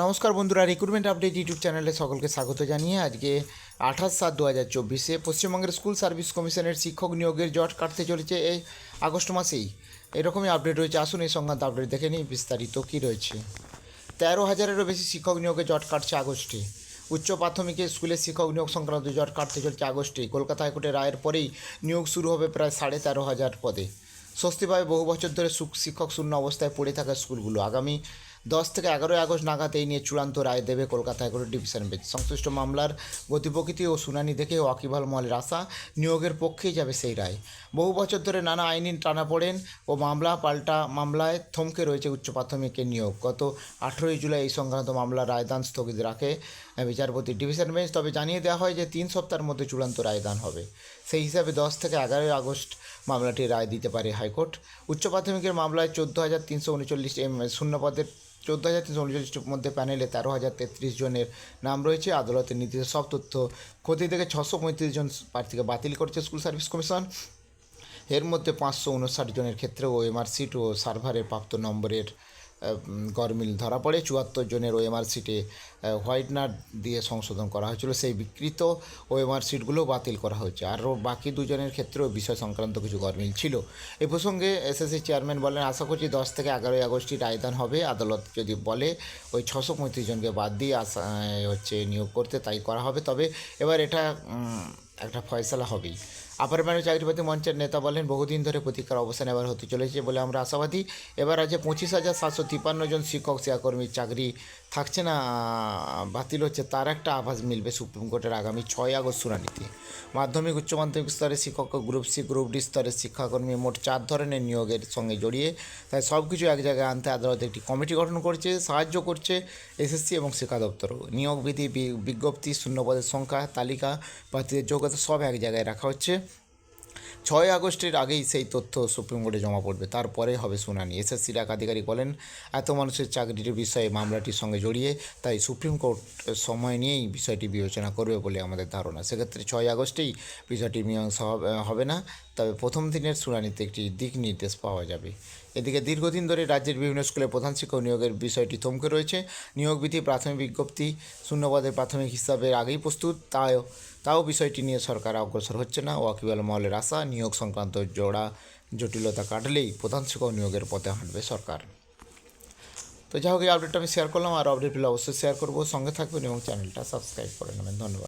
নমস্কার বন্ধুরা recruitment update YouTube চ্যানেলে সকলকে স্বাগত জানিয়ে আজকে আঠাশ সাত দু হাজার চব্বিশে পশ্চিমবঙ্গের স্কুল সার্ভিস কমিশনের শিক্ষক নিয়োগের জট কাটতে চলেছে এই আগস্ট মাসেই। এরকমই আপডেট রয়েছে, আসুন এই সংক্রান্ত আপডেট দেখে নিই, বিস্তারিত কী রয়েছে। তেরো হাজারেরও বেশি শিক্ষক নিয়োগে জট কাটছে আগস্টে। উচ্চ প্রাথমিকে স্কুলের শিক্ষক নিয়োগ সংক্রান্ত জট কাটতে চলছে আগস্টে। কলকাতা হাইকোর্টের রায়ের পরেই নিয়োগ শুরু হবে প্রায় সাড়ে তেরো হাজার পদে। স্বস্তি পাবে বহু বছর ধরে শিক্ষক শূন্য অবস্থায় পড়ে থাকা স্কুলগুলো আগামী দশ থেকে এগারোই আগস্ট নাগাদ এই নিয়ে চূড়ান্ত রায় দেবে কলকাতা হাইকোর্টের ডিভিশন বেঞ্চ। সংশ্লিষ্ট মামলার গতিপ্রকৃতি ও শুনানি দেখে ওয়াকিবহাল মহলের আশা নিয়োগের পক্ষেই যাবে সেই রায়। বহু বছর ধরে নানা আইনি টানাপোড়েন ও মামলা, পাল্টা মামলায় থমকে রয়েছে উচ্চ প্রাথমিকের নিয়োগ। গত আঠেরোই জুলাই এই সংক্রান্ত মামলার রায়দান স্থগিত রাখে বিচারপতি ডিভিশন বেঞ্চ। তবে জানিয়ে দেওয়া হয় যে তিন সপ্তাহের মধ্যে চূড়ান্ত রায়দান হবে। সেই হিসাবে দশ থেকে এগারোই আগস্ট মামলাটি রায় দিতে পারে হাইকোর্ট। উচ্চ প্রাথমিকের মামলায় চোদ্দ হাজার তিনশো উনচল্লিশ এম শূন্য পদের চোদ্দ হাজার তিনশো উনচল্লিশটির মধ্যে প্যানেলে তেরো হাজার তেত্রিশ জনের নাম রয়েছে। আদালতের নীতিতে সব তথ্য ক্ষতি থেকে ছশো পঁয়ত্রিশ জন প্রার্থীকে বাতিল করেছে স্কুল সার্ভিস কমিশন। এর মধ্যে পাঁচশো উনষাট জনের ক্ষেত্রেও এমআরসিট ও সার্ভারের প্রাপ্ত নম্বরের গরমিল ধরা পড়ে। চুয়াত্তর জনের ওএমআর সিটে হোয়াইটনার দিয়ে সংশোধন করা হয়েছিল। সেই বিকৃত ওএমআর সিটগুলো বাতিল করা হয়েছে। আরও বাকি দুজনের ক্ষেত্রেও বিষয় সংক্রান্ত কিছু গরমিল ছিল। এ প্রসঙ্গে এসএসসি চেয়ারম্যান বলেন, আশা করছি দশ থেকে এগারোই আগস্টই রায়দান হবে। আদালত যদি বলে ওই ছশো পঁয়ত্রিশ জনকে বাদ দিয়ে আসা হচ্ছে নিয়োগ করতে তাই করা হবে, তবে এবার এটা একটা ফয়সালা হবেই। আপার ম্যানেজ চাকরিপাতি মঞ্চের নেতা বলেন, বহুদিন ধরে প্রতীক্ষার অবসান এবার হতে চলেছে বলে আমরা আশাবাদী। এবার আছে পঁচিশ হাজার সাতশো তিপ্পান্ন জন শিক্ষক সেবাকর্মীর চাকরি থাকছে না বাতিল হচ্ছে। তার একটা আভাস মিলবে সুপ্রিম কোর্টের আগামী ছয় আগস্ট শুনানিতে। মাধ্যমিক, উচ্চ মাধ্যমিক স্তরের শিক্ষক, গ্রুপ সি, গ্রুপ ডি স্তরের শিক্ষাকর্মী মোট চার ধরনের নিয়োগের সঙ্গে জড়িয়ে তাই সব কিছু এক জায়গায় আনতে আদালত একটি কমিটি গঠন করছে, সাহায্য করছে এসএসসি এবং শিক্ষা দপ্তরও। নিয়োগ বিধি বিজ্ঞপ্তি, শূন্যপদের সংখ্যা, তালিকা, প্রার্থীদের যোগ্যতা সব এক জায়গায় রাখা হচ্ছে। ছয় আগস্টের আগেই সেই তথ্য সুপ্রিম কোর্টে জমা পড়বে। তারপরে হবে শুনানি। এসএসসির এক আধিকারিক বলেন, এত মানুষের চাকরির বিষয়ে মামলাটির সঙ্গে জড়িয়ে তাই সুপ্রিম কোর্ট সময় নিয়েই বিষয়টি বিবেচনা করবে বলে আমাদের ধারণা। সেক্ষেত্রে ছয় আগস্টেই বিষয়টি মীমাংসা হবে- না। তবে প্রথম দিনের শুনানিতে একটি দিক নির্দেশ পাওয়া যাবে। এদিকে দীর্ঘদিন ধরে রাজ্যের বিভিন্ন স্কুলে প্রধান শিক্ষক নিয়োগের বিষয়টি থমকে রয়েছে। নিয়োগ বিধি, প্রাথমিক বিজ্ঞপ্তি, শূন্যপদের প্রাথমিক হিসাবে আগেই প্রস্তুত, তাও তাও বিষয়টি নিয়ে সরকার অগ্রসর হচ্ছে না। ওয়াকিবাল মহলের আশা, নিয়োগ সংক্রান্ত জোড়া জটিলতা কাটলেই প্রধান শিক্ষক নিয়োগের পথে হাঁটবে সরকার। তো যাই হোক, এই আপডেটটা আমি শেয়ার করলাম। আর আপডেট পেলে অবশ্যই শেয়ার করব। সঙ্গে থাকবেন এবং চ্যানেলটা সাবস্ক্রাইব করে নেবেন। ধন্যবাদ।